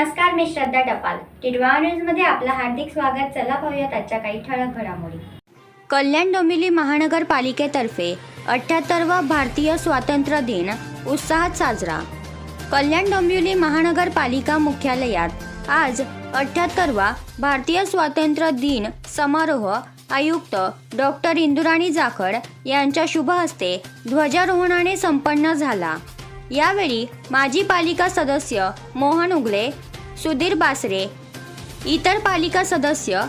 मी श्रद्धा टपाल. टिडवा न्यूजमध्ये आपलं हार्दिक स्वागत. चला पाहूयात आजच्या काही ठळक घडामोडी. कल्याण डोंबिवली महानगरपालिकेतर्फे अठ्ठ्याहत्तरवा भारतीय स्वातंत्र्य दिन उत्साहात साजरा. कल्याण डोंबिवली महानगरपालिका मुख्यालयात आज अठ्ठ्याहत्तरवा भारतीय स्वातंत्र्य दिन समारोह आयुक्त डॉक्टर इंदुराणी जाखड यांच्या शुभ हस्ते ध्वजारोहणाने संपन्न झाला. यावेळी माजी पालिका सदस्य मोहन उगले सुधीर बासरे इतर पालिका सदस्य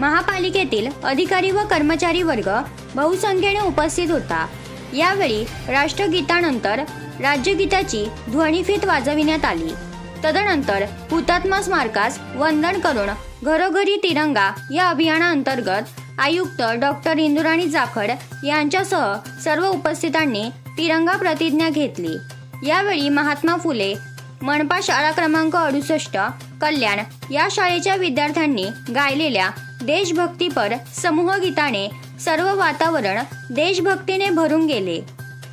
महापालिकेतील अधिकारी व कर्मचारी वर्ग बहुसंख्येने उपस्थित होता. यावेळी राष्ट्रगीतानंतर राज्यगीताची ध्वनिफीत वाजविण्यात आली. तदनंतर हुतात्मा स्मारकास वंदन करून घरोघरी तिरंगा या अभियानाअंतर्गत आयुक्त डॉक्टर इंदुराणी जाखड यांच्यासह सर्व उपस्थितांनी तिरंगा प्रतिज्ञा घेतली. यावेळी महात्मा फुले मनपा शाळा क्रमांक अडुसष्ट कल्याण. या शाळेच्या विद्यार्थ्यांनी गायलेल्या देशभक्तीपर समूह गीताने सर्व वातावरण देशभक्तीने भरून गेले.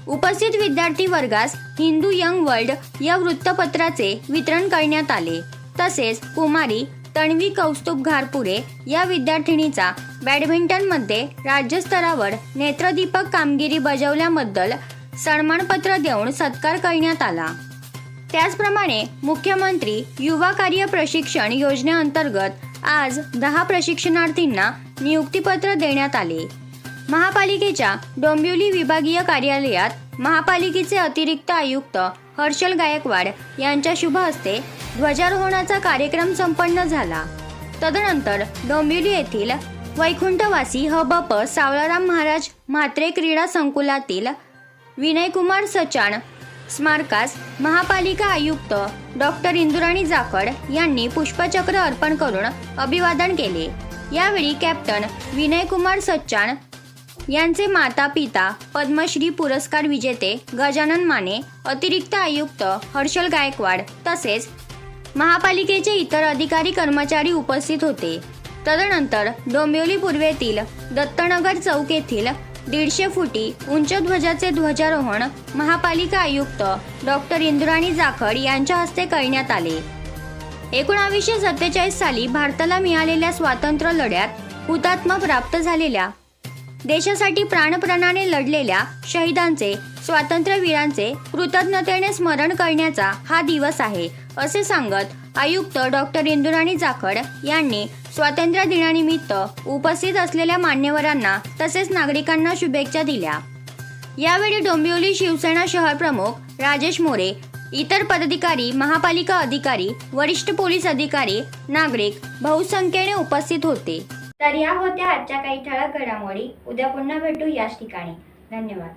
उपस्थित विद्यार्थी वर्गास हिंदू यंग वर्ल्ड या वृत्तपत्राचे वितरण करण्यात आले. तसेच कुमारी तणवी कौस्तुभ घारपुरे या विद्यार्थिनीचा बॅडमिंटनमध्ये राज्यस्तरावर नेत्रदीपक कामगिरी बजावल्याबद्दल सन्मानपत्र देऊन सत्कार करण्यात आला. त्याचप्रमाणे मुख्यमंत्री युवा कार्य प्रशिक्षण योजनेअंतर्गत आज दहा प्रशिक्षणार्थींना नियुक्तीपत्र देण्यात आले. महापालिकेच्या डोंबिवली विभागीय कार्यालयात महापालिकेचे अतिरिक्त आयुक्त हर्षल गायकवाड यांच्या शुभ हस्ते ध्वजारोहणाचा कार्यक्रम संपन्न झाला. तदनंतर डोंबिवली येथील वैकुंठवासी हबप सावळाराम महाराज म्हात्रे क्रीडा संकुलातील विनयकुमार सचाण स्मारकास महापालिका आयुक्त डॉक्टर इंदुराणी जाखड यांनी पुष्पचक्र अर्पण करून अभिवादन केले. यावेळी कॅप्टन विनयकुमार सच्चाण यांचे माता पिता पद्मश्री पुरस्कार विजेते गजानन माने अतिरिक्त आयुक्त हर्षल गायकवाड तसेच महापालिकेचे इतर अधिकारी कर्मचारी उपस्थित होते. तदनंतर डोंबिवली पूर्वेतील दत्तनगर चौक येथील दीडशे फुटी उंच ध्वजाचे ध्वजारोहण महापालिका आयुक्त डॉक्टर इंद्राणी जाखड यांच्या हस्ते करण्यात आले. एकोणावीसशे सत्तेचाळीस साली भारताला मिळालेल्या स्वातंत्र्य लढ्यात हुतात्मा प्राप्त झालेल्या देशासाठी प्राणप्रणाने लढलेल्या शहीदांचे स्वातंत्र्यवीरांचे कृतज्ञतेने स्मरण करण्याचा हा दिवस आहे असे सांगत आयुक्त डॉक्टर इंदुराणी जाखड यांनी स्वातंत्र्य दिनानिमित्त उपस्थित असलेल्या मान्यवरांना तसेच नागरिकांना शुभेच्छा दिल्या. यावेळी डोंबिवली शिवसेना शहर प्रमुख राजेश मोरे इतर पदाधिकारी महापालिका अधिकारी वरिष्ठ पोलीस अधिकारी नागरिक बहुसंख्येने उपस्थित होते. तर या होत्या आजच्या काही ठळक घडामोडी. उद्या पुन्हा भेटू याच ठिकाणी. धन्यवाद.